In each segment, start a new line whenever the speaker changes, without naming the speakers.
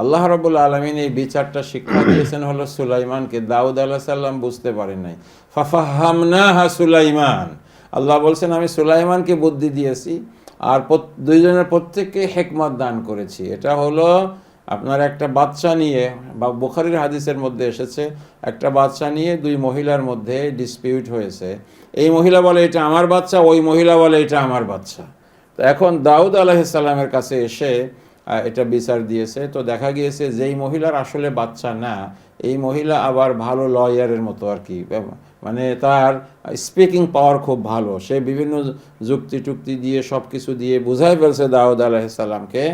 আল্লাহ রবুল আলমিন এই বিচারটা শিক্ষা দিয়েছেন হলো সুলাইমানকে, দাউদ আল্লাহ সাল্লাম বুঝতে পারেন নাই। ফাফাহামনা হা সুলাইমান। আল্লাহ বলছেন, আমি সুলাইমানকে বুদ্ধি দিয়েছি আর দুইজনের প্রত্যেককে হেকমত দান করেছি। এটা হলো আপনার একটা বাচ্চা নিয়ে, বা বুখারির হাদিসের মধ্যে এসেছে, একটা বাচ্চা নিয়ে দুই মহিলার মধ্যে ডিসপিউট হয়েছে। এই মহিলা বলে, এটা আমার বাচ্চা ওই মহিলা বলে, এটা আমার বাচ্চা তো এখন দাউদ আলাহিসাল্লামের কাছে এসে এটা বিচার দিয়েছে। তো দেখা গিয়েছে যেই মহিলার আসলে বাচ্চা না এই মহিলা আবার ভালো লয়ারের মতো আর কি। মানে তার স্পিকিং পাওয়ার খুব ভালো। সে বিভিন্ন যুক্তি টুক্তি দিয়ে সব কিছু দিয়ে বুঝাই ফেলছে দাউদ আলাহিসাল্লামকে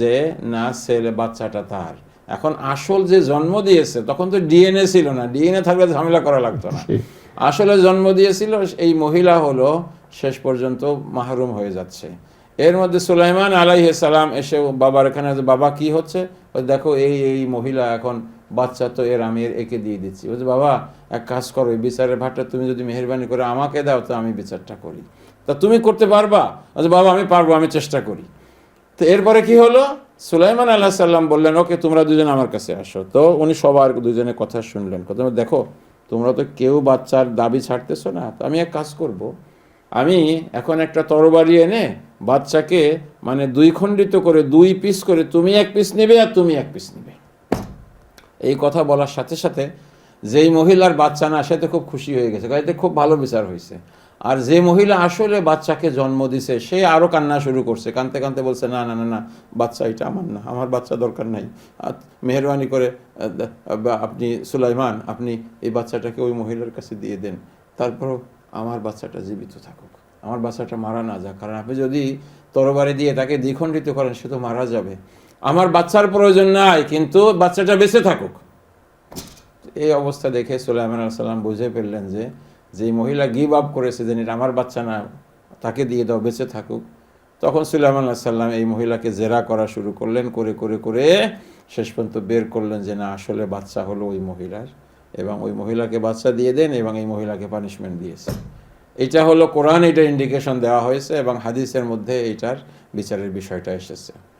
যে না ছেলে বাচ্চাটা তার। এখন আসল যে জন্ম দিয়েছে তখন তো ডিএনএ ছিল না। ডিএনএ থাকলে ঝামেলা করা লাগতো না। আসলে জন্ম দিয়েছিল এই মহিলা হলো শেষ পর্যন্ত মাহরুম হয়ে যাচ্ছে। এর মধ্যে সুলাইমান আলাইহিস সালাম এসে বাবার এখানে বাবা, কি হচ্ছে? দেখো, এই এই মহিলা এখন বাচ্চা তো এর আমি এর একে দিয়ে দিচ্ছি। বলছে, বাবা, এক কাজ করো বিচারের ভাটটা তুমি যদি মেহরবানি করে আমাকে দাও, তো আমি বিচারটা করি। তা তুমি করতে পারবা? বলছে, বাবা, আমি পারব, আমি চেষ্টা করি। তো এরপরে কি হলো? সুলাইমান আল্লাহ সাল্লাম বললেন, ওকে, তোমরা দুজন আমার কাছে আসো। তো উনি সবার দুজনের কথা শুনলেন। কথা দেখো, তোমরা তো কেউ বাচ্চার দাবি ছাড়তেছো না। তো আমি এক কাজ করব। আমি এখন একটা তরবারি এনে বাচ্চাকে মানে দুই খণ্ডিত করে, দুই পিস করে, তুমি এক পিস নেবে আর তুমি এক পিস নেবে। এই কথা বলার সাথে সাথে যেই মহিলার বাচ্চা না, সে তো খুব খুশি হয়ে গেছে। কাজে খুব ভালো বিচার হয়েছে। আর যে মহিলা আসলে বাচ্চাকে জন্ম দিছে, সে আরও কান্না শুরু করছে। কানতে কানতে বলছে, না না না না, বাচ্চা এটা আমার না, আমার বাচ্চা দরকার নাই। মেহরবানি করে আপনি সুলাইমান, আপনি এই বাচ্চাটাকে ওই মহিলার কাছে দিয়ে দেন। তারপরও আমার বাচ্চাটা জীবিত থাকুক। আমার বাচ্চাটা মারা না যাক। কারণ আপনি যদি তরবারি দিয়ে তাকে দ্বিখণ্ডিত করেন, সে তো মারা যাবে। আমার বাচ্চার প্রয়োজন নাই, কিন্তু বাচ্চাটা বেঁচে থাকুক। এই অবস্থা দেখে সুলাইমান সাল্লাম বুঝে ফেললেন যে, যেই মহিলা গিভ আপ করেছে যে আমার বাচ্চা না, তাকে দিয়ে দাও, বেঁচে থাকুক। তখন সুলাইমান সাল্লাম এই মহিলাকে জেরা করা শুরু করলেন, করে করে করে শেষ পর্যন্ত বের করলেন যে, না, আসলে বাচ্চা হলো ওই মহিলার এবং ওই মহিলাকে বাচ্চা দিয়ে দেন এবং এই মহিলাকে পানিশমেন্ট দিয়েছে। এটা হলো কোরআন এটা ইন্ডিকেশন দেওয়া হয়েছে এবং হাদিসের মধ্যে এটার বিচারের বিষয়টা এসেছে।